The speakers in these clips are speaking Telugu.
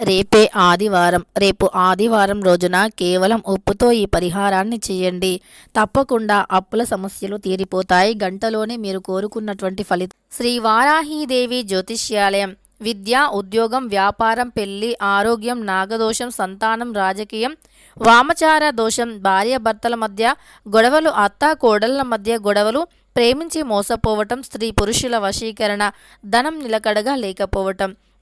రేపే ఆదివారం. రేపు ఆదివారం రోజున కేవలం ఉప్పుతో ఈ పరిహారాన్ని చేయండి. తప్పకుండా అప్పుల సమస్యలు తీరిపోతాయి. గంటలోనే మీరు కోరుకున్నటువంటి ఫలితం శ్రీ వారాహీదేవి జ్యోతిష్యాలయం. విద్య ఉద్యోగం వ్యాపారం పెళ్ళి ఆరోగ్యం నాగదోషం సంతానం రాజకీయం వామచార దోషం భార్యాభర్తల మధ్య గొడవలు అత్త కోడళ్ళ మధ్య గొడవలు ప్రేమించి మోసపోవటం స్త్రీ పురుషుల వశీకరణ ధనం నిలకడగా లేకపోవటం.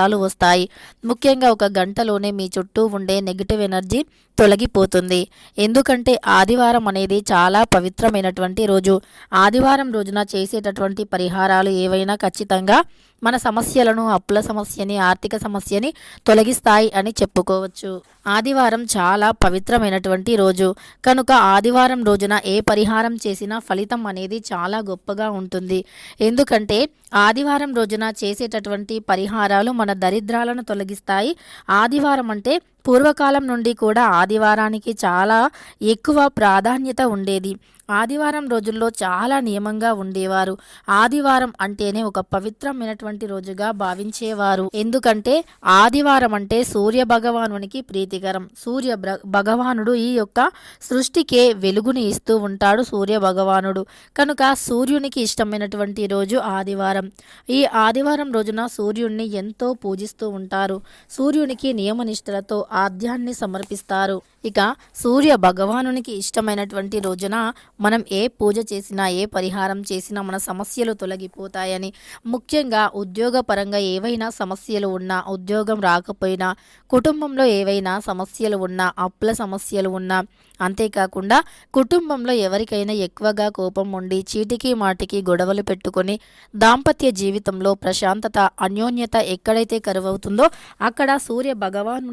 ఫలితాలు వస్తాయి. ముఖ్యంగా ఒక గంటలోనే మీ చుట్టూ ఉండే నెగిటివ్ ఎనర్జీ తొలగిపోతుంది. ఎందుకంటే ఆదివారం అనేది చాలా పవిత్రమైనటువంటి రోజు. ఆదివారం రోజున చేసేటటువంటి పరిహారాలు ఏవైనా ఖచ్చితంగా మన సమస్యలను అప్పుల సమస్యని ఆర్థిక సమస్యని తొలగిస్తాయి అని చెప్పుకోవచ్చు. ఆదివారం చాలా పవిత్రమైనటువంటి రోజు. కనుక ఆదివారం రోజున ఏ పరిహారం చేసినా ఫలితం అనేది చాలా గొప్పగా ఉంటుంది. ఎందుకంటే ఆదివారం రోజున చేసేటటువంటి పరిహారాలు మన దరిద్రాలను తొలగిస్తాయి. ఆదివారం అంటే పూర్వకాలం నుండి కూడా ఆదివారానికి చాలా ఎక్కువ ప్రాధాన్యత ఉండేది. ఆదివారం రోజుల్లో చాలా నియమంగా ఉండేవారు. ఆదివారం అంటేనే ఒక పవిత్రమైనటువంటి రోజుగా భావించేవారు. ఎందుకంటే ఆదివారం అంటే సూర్య భగవానునికి ప్రీతికరం. సూర్య భగవానుడు ఈ యొక్క సృష్టికే వెలుగుని ఇస్తూ ఉంటాడు సూర్య భగవానుడు. కనుక సూర్యునికి ఇష్టమైనటువంటి రోజు ఆదివారం. ఈ ఆదివారం రోజున సూర్యుణ్ణి ఎంతో పూజిస్తూ ఉంటారు. సూర్యునికి నియమనిష్టలతో ఆద్యాన్ని సమర్పిస్తారు. ఇక సూర్య భగవానునికి ఇష్టమైనటువంటి రోజున మనం ఏ పూజ చేసినా ఏ పరిహారం చేసినా మన సమస్యలు తొలగిపోతాయని. ముఖ్యంగా ఉద్యోగపరంగా ఏవైనా సమస్యలు ఉన్నా ఉద్యోగం రాకపోయినా కుటుంబంలో ఏవైనా సమస్యలు ఉన్నా అప్పుల సమస్యలు ఉన్నా అంతేకాకుండా కుటుంబంలో ఎవరికైనా ఎక్కువగా కోపం ఉండి చీటికి మాటికి గొడవలు పెట్టుకొని దాంపత్య జీవితంలో ప్రశాంతత అన్యోన్యత ఎక్కడైతే కరువవుతుందో అక్కడ సూర్య భగవాను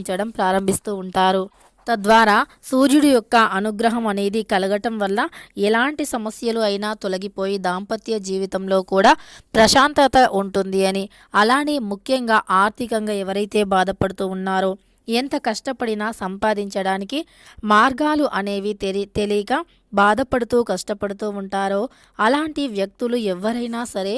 పూజించడం ప్రారంభిస్తూ ఉంటారు. తద్వారా సూర్యుడి యొక్క అనుగ్రహం అనేది కలగటం వల్ల ఎలాంటి సమస్యలు అయినా తొలగిపోయి దాంపత్య జీవితంలో కూడా ప్రశాంతత ఉంటుంది అని. అలానే ముఖ్యంగా ఆర్థికంగా ఎవరైతే బాధపడుతూ ఉన్నారో ఎంత కష్టపడినా సంపాదించడానికి మార్గాలు అనేవి తెలి తెలియక బాధపడుతూ కష్టపడుతూ ఉంటారో అలాంటి వ్యక్తులు ఎవరైనా సరే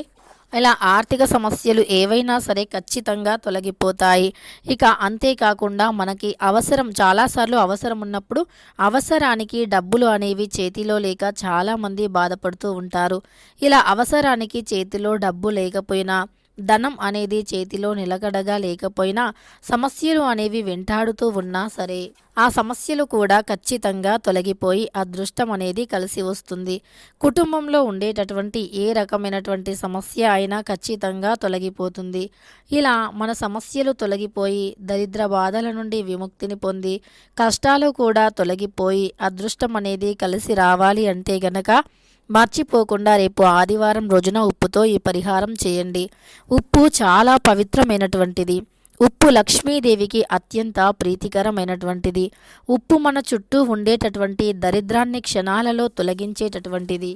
ఇలా ఆర్థిక సమస్యలు ఏవైనా సరే ఖచ్చితంగా తొలగిపోతాయి. ఇక అంతేకాకుండా మనకి అవసరం చాలాసార్లు అవసరం ఉన్నప్పుడు అవసరానికి డబ్బులు అనేవి చేతిలో లేక చాలామంది బాధపడుతూ ఉంటారు. ఇలా అవసరానికి చేతిలో డబ్బు లేకపోయినా ధనం అనేది చేతిలో నిలకడగా లేకపోయినా సమస్యలు అనేవి వెంటాడుతూ ఉన్నా సరే ఆ సమస్యలు కూడా ఖచ్చితంగా తొలగిపోయి అదృష్టం అనేది కలిసి వస్తుంది. కుటుంబంలో ఉండేటటువంటి ఏ రకమైనటువంటి సమస్య అయినా ఖచ్చితంగా తొలగిపోతుంది. ఇలా మన సమస్యలు తొలగిపోయి దరిద్ర బాధల నుండి విముక్తిని పొంది కష్టాలు కూడా తొలగిపోయి అదృష్టం అనేది కలిసి రావాలి అంటే గనక మర్చిపోకుండా రేపు ఆదివారం రోజున ఉప్పుతో ఈ పరిహారం చేయండి. ఉప్పు చాలా పవిత్రమైనటువంటిది. ఉప్పు లక్ష్మీదేవికి అత్యంత ప్రీతికరమైనటువంటిది. ఉప్పు మన చుట్టూ ఉండేటటువంటి దరిద్రాన్ని క్షణాలలో తొలగించేటటువంటిది.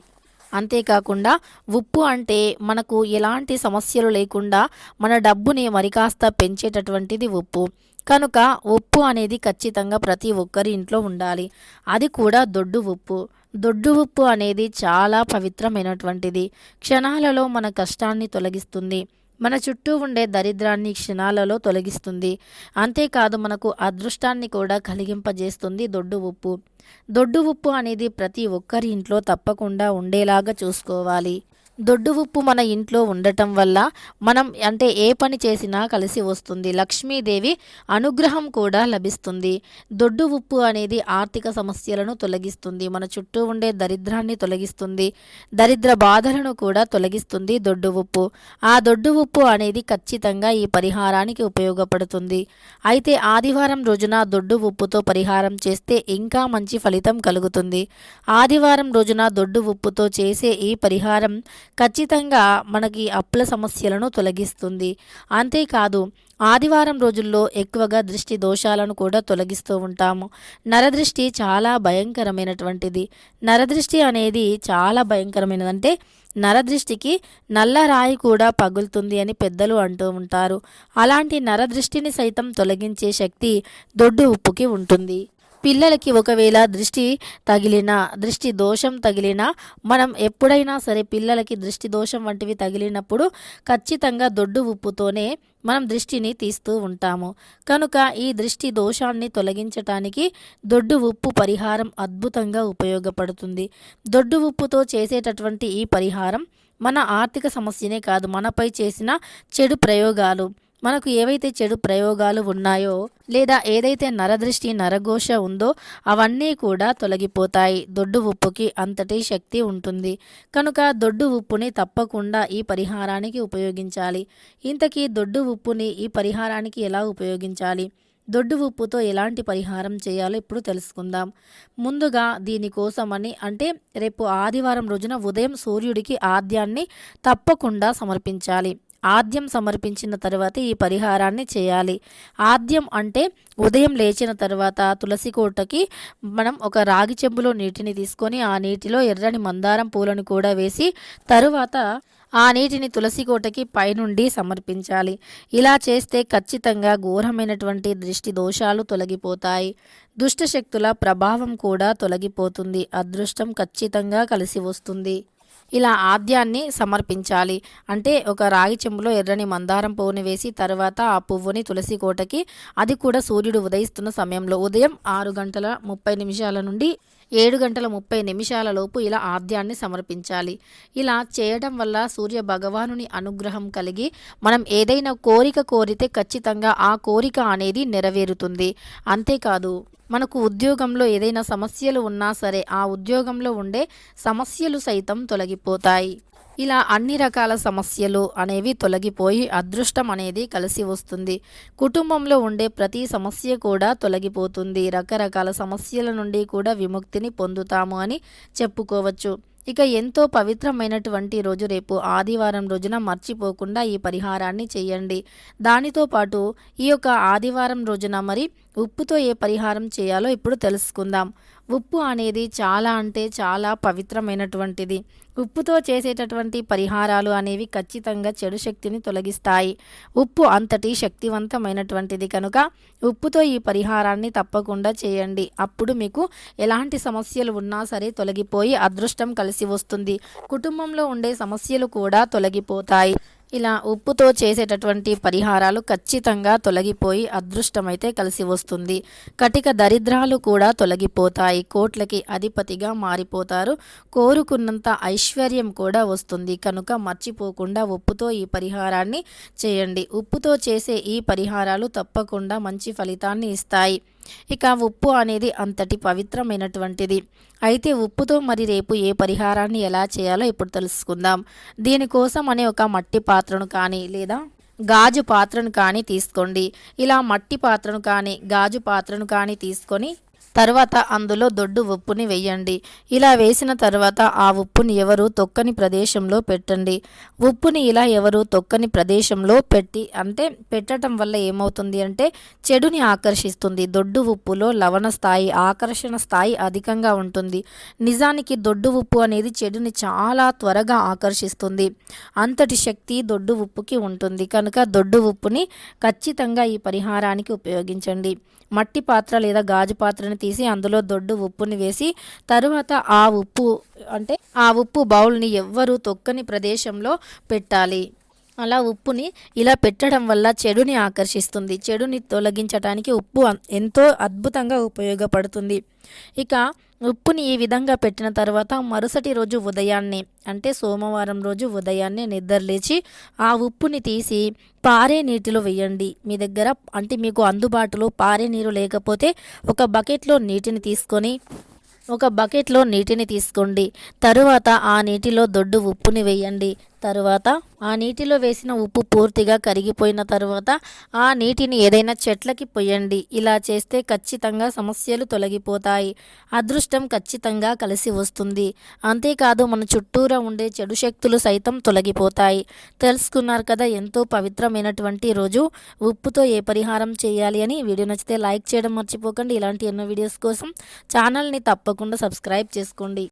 అంతేకాకుండా ఉప్పు అంటే మనకు ఎలాంటి సమస్యలు లేకుండా మన డబ్బుని మరికాస్త పెంచేటటువంటిది ఉప్పు. కనుక ఉప్పు అనేది ఖచ్చితంగా ప్రతి ఒక్కరి ఇంట్లో ఉండాలి. అది కూడా దొడ్డు ఉప్పు. దొడ్డు ఉప్పు అనేది చాలా పవిత్రమైనటువంటిది. క్షణాలలో మన కష్టాన్ని తొలగిస్తుంది. మన చుట్టూ ఉండే దరిద్రాన్ని క్షణాలలో తొలగిస్తుంది. అంతేకాదు మనకు అదృష్టాన్ని కూడా కలిగింపజేస్తుంది దొడ్డు ఉప్పు. దొడ్డు ఉప్పు అనేది ప్రతి ఒక్కరి ఇంట్లో తప్పకుండా ఉండేలాగా చూసుకోవాలి. దొడ్డు ఉప్పు మన ఇంట్లో ఉండటం వల్ల మనం అంటే ఏ పని చేసినా కలిసి వస్తుంది. లక్ష్మీదేవి అనుగ్రహం కూడా లభిస్తుంది. దొడ్డు ఉప్పు అనేది ఆర్థిక సమస్యలను తొలగిస్తుంది. మన చుట్టూ ఉండే దరిద్రాన్ని తొలగిస్తుంది. దరిద్ర బాధలను కూడా తొలగిస్తుంది దొడ్డు ఉప్పు. ఆ దొడ్డు ఉప్పు అనేది ఖచ్చితంగా ఈ పరిహారానికి ఉపయోగపడుతుంది. అయితే ఆదివారం రోజున దొడ్డు ఉప్పుతో పరిహారం చేస్తే ఇంకా మంచి ఫలితం కలుగుతుంది. ఆదివారం రోజున దొడ్డు ఉప్పుతో చేసే ఈ పరిహారం ఖచ్చితంగా మనకి అప్పుల సమస్యలను తొలగిస్తుంది. అంతేకాదు ఆదివారం రోజుల్లో ఎక్కువగా దృష్టి దోషాలను కూడా తొలగిస్తూ ఉంటాము. నరదృష్టి చాలా భయంకరమైనటువంటిది. నరదృష్టి అనేది చాలా భయంకరమైనది. అంటే నరదృష్టికి నల్ల రాయి కూడా పగులుతుంది అని పెద్దలు అంటూ ఉంటారు. అలాంటి నరదృష్టిని సైతం తొలగించే శక్తి దొడ్డు ఉప్పుకి ఉంటుంది. పిల్లలకి ఒకవేళ దృష్టి తగిలిన దృష్టి దోషం తగిలినా మనం ఎప్పుడైనా సరే పిల్లలకి దృష్టి దోషం వంటివి తగిలినప్పుడు ఖచ్చితంగా దొడ్డు ఉప్పుతోనే మనం దృష్టిని తీస్తూ ఉంటాము. కనుక ఈ దృష్టి దోషాన్ని తొలగించటానికి దొడ్డు ఉప్పు పరిహారం అద్భుతంగా ఉపయోగపడుతుంది. దొడ్డు ఉప్పుతో చేసేటటువంటి ఈ పరిహారం మన ఆర్థిక సమస్యనే కాదు మనపై చేసిన చెడు ప్రయోగాలు. మనకు ఏవైతే చెడు ప్రయోగాలు ఉన్నాయో లేదా ఏదైతే నరదృష్టి నరఘోష ఉందో అవన్నీ కూడా తొలగిపోతాయి. దొడ్డు ఉప్పుకి అంతటి శక్తి ఉంటుంది. కనుక దొడ్డు ఉప్పుని తప్పకుండా ఈ పరిహారానికి ఉపయోగించాలి. ఇంతకీ దొడ్డు ఉప్పుని ఈ పరిహారానికి ఎలా ఉపయోగించాలి? దొడ్డు ఉప్పుతో ఎలాంటి పరిహారం చేయాలో ఇప్పుడు తెలుసుకుందాం. ముందుగా దీనికోసమని అంటే రేపు ఆదివారం రోజున ఉదయం సూర్యుడికి ఆద్యాన్ని తప్పకుండా సమర్పించాలి. ఆద్యం సమర్పించిన తర్వాత ఈ పరిహారాన్ని చేయాలి. ఆద్యం అంటే ఉదయం లేచిన తర్వాత తులసి కోటకి మనం ఒక రాగి చెంబులో నీటిని తీసుకొని ఆ నీటిలో ఎర్రని మందారం పూలను కూడా వేసి తరువాత ఆ నీటిని తులసి కోటకి పైనుండి సమర్పించాలి. ఇలా చేస్తే ఖచ్చితంగా ఘోరమైనటువంటి దృష్టి దోషాలు తొలగిపోతాయి. దుష్ట శక్తుల ప్రభావం కూడా తొలగిపోతుంది. అదృష్టం ఖచ్చితంగా కలిసి వస్తుంది. ఇలా ఆద్యాన్ని సమర్పించాలి. అంటే ఒక రాగి చెంబులో ఎర్రని మందారం పువ్వుని వేసి తర్వాత ఆ పువ్వుని తులసి కోటకి అది కూడా సూర్యుడు ఉదయిస్తున్న సమయంలో. ఉదయం ఆరు గంటల ముప్పై నిమిషాల నుండి ఏడు గంటల ముప్పై నిమిషాలలోపు ఇలా ఆద్యాన్ని సమర్పించాలి. ఇలా చేయడం వల్ల సూర్య భగవానుని అనుగ్రహం కలిగి మనం ఏదైనా కోరిక కోరితే ఖచ్చితంగా ఆ కోరిక అనేది నెరవేరుతుంది. అంతేకాదు మనకు ఉద్యోగంలో ఏదైనా సమస్యలు ఉన్నా సరే ఆ ఉద్యోగంలో ఉండే సమస్యలు సైతం తొలగిపోతాయి. ఇలా అన్ని రకాల సమస్యలు అనేవి తొలగిపోయి అదృష్టం అనేది కలిసి వస్తుంది. కుటుంబంలో ఉండే ప్రతి సమస్య కూడా తొలగిపోతుంది. రకరకాల సమస్యల నుండి కూడా విముక్తిని పొందుతాము అని చెప్పుకోవచ్చు. ఇక ఎంతో పవిత్రమైనటువంటి రోజు రేపు ఆదివారం రోజున మర్చిపోకుండా ఈ పరిహారాన్ని చేయండి. దానితో పాటు ఈ యొక్క ఆదివారం రోజున మరి ఉప్పుతో ఏ పరిహారం చేయాలో ఇప్పుడు తెలుసుకుందాం. ఉప్పు అనేది చాలా అంటే చాలా పవిత్రమైనటువంటిది. ఉప్పుతో చేసేటటువంటి పరిహారాలు అనేవి ఖచ్చితంగా చెడు శక్తిని తొలగిస్తాయి. ఉప్పు అంతటి శక్తివంతమైనటువంటిది కనుక ఉప్పుతో ఈ పరిహారాన్ని తప్పకుండా చేయండి. అప్పుడు మీకు ఎలాంటి సమస్యలు ఉన్నా సరే తొలగిపోయి అదృష్టం కలిసి వస్తుంది. కుటుంబంలో ఉండే సమస్యలు కూడా తొలగిపోతాయి. ఇలా ఉప్పుతో చేసేటటువంటి పరిహారాలు ఖచ్చితంగా తొలగిపోయి అదృష్టమైతే కలిసి వస్తుంది. కటిక దరిద్రాలు కూడా తొలగిపోతాయి. కోట్లకి అధిపతిగా మారిపోతారు. కోరుకున్నంత ఐశ్వర్యం కూడా వస్తుంది. కనుక మర్చిపోకుండా ఉప్పుతో ఈ పరిహారాన్ని చేయండి. ఉప్పుతో చేసే ఈ పరిహారాలు తప్పకుండా మంచి ఫలితాన్ని ఇస్తాయి. ఇక ఉప్పు అనేది అంతటి పవిత్రమైనటువంటిది. అయితే ఉప్పుతో మరి రేపు ఏ పరిహారాన్ని ఎలా చేయాలో ఇప్పుడు తెలుసుకుందాం. దీనికోసం అనే ఒక మట్టి పాత్రను కానీ లేదా గాజు పాత్రను కానీ తీసుకోండి. ఇలా మట్టి పాత్రను కానీ గాజు పాత్రను కానీ తీసుకొని తర్వాత అందులో దొడ్డు ఉప్పుని వేయండి ఇలా వేసిన తర్వాత ఆ ఉప్పుని ఎవరు తొక్కని ప్రదేశంలో పెట్టండి. ఉప్పుని ఇలా ఎవరు తొక్కని ప్రదేశంలో పెట్టి అంటే పెట్టడం వల్ల ఏమవుతుంది అంటే చెడుని ఆకర్షిస్తుంది. దొడ్డు ఉప్పులో లవణ స్థాయి ఆకర్షణ స్థాయి అధికంగా ఉంటుంది. నిజానికి దొడ్డు ఉప్పు అనేది చెడుని చాలా త్వరగా ఆకర్షిస్తుంది. అంతటి శక్తి దొడ్డు ఉప్పుకి ఉంటుంది. కనుక దొడ్డు ఉప్పుని ఖచ్చితంగా ఈ పరిహారానికి ఉపయోగించండి. మట్టి పాత్ర లేదా గాజు పాత్రని తీసి అందులో దొడ్డు ఉప్పుని వేసి తరువాత ఆ ఉప్పు అంటే ఆ ఉప్పు బౌల్ని ఎవ్వరూ తొక్కని ప్రదేశంలో పెట్టాలి. అలా ఉప్పుని ఇలా పెట్టడం వల్ల చెడుని ఆకర్షిస్తుంది. చెడుని తొలగించడానికి ఉప్పు ఎంతో అద్భుతంగా ఉపయోగపడుతుంది. ఇక ఉప్పుని ఈ విధంగా పెట్టిన తర్వాత మరుసటి రోజు ఉదయాన్నే అంటే సోమవారం రోజు ఉదయాన్నే నిద్రలేచి ఆ ఉప్పుని తీసి పారే నీటిలో వేయండి. మీ దగ్గర అంటే మీకు అందుబాటులో పారే నీరు లేకపోతే ఒక బకెట్లో నీటిని తీసుకొని ఒక బకెట్లో నీటిని తీసుకోండి. తరువాత ఆ నీటిలో దొడ్డు ఉప్పుని వేయండి. తరువాత ఆ నీటిలో వేసిన ఉప్పు పూర్తిగా కరిగిపోయిన తరువాత ఆ నీటిని ఏదైనా చెట్లకి పొయ్యండి. ఇలా చేస్తే ఖచ్చితంగా సమస్యలు తొలగిపోతాయి. అదృష్టం ఖచ్చితంగా కలిసి వస్తుంది. అంతేకాదు మన చుట్టూరా ఉండే చెడు శక్తులు సైతం తొలగిపోతాయి. తెలుసుకున్నారు కదా ఎంతో పవిత్రమైనటువంటి రోజు. ఉప్పుతో ఏ పరిహారం చేయాలి అని వీడియో నచ్చితే లైక్ చేయడం మర్చిపోకండి. ఇలాంటి ఎన్నో వీడియోస్ కోసం ఛానల్ని తప్పకుండా సబ్స్క్రైబ్ చేసుకోండి.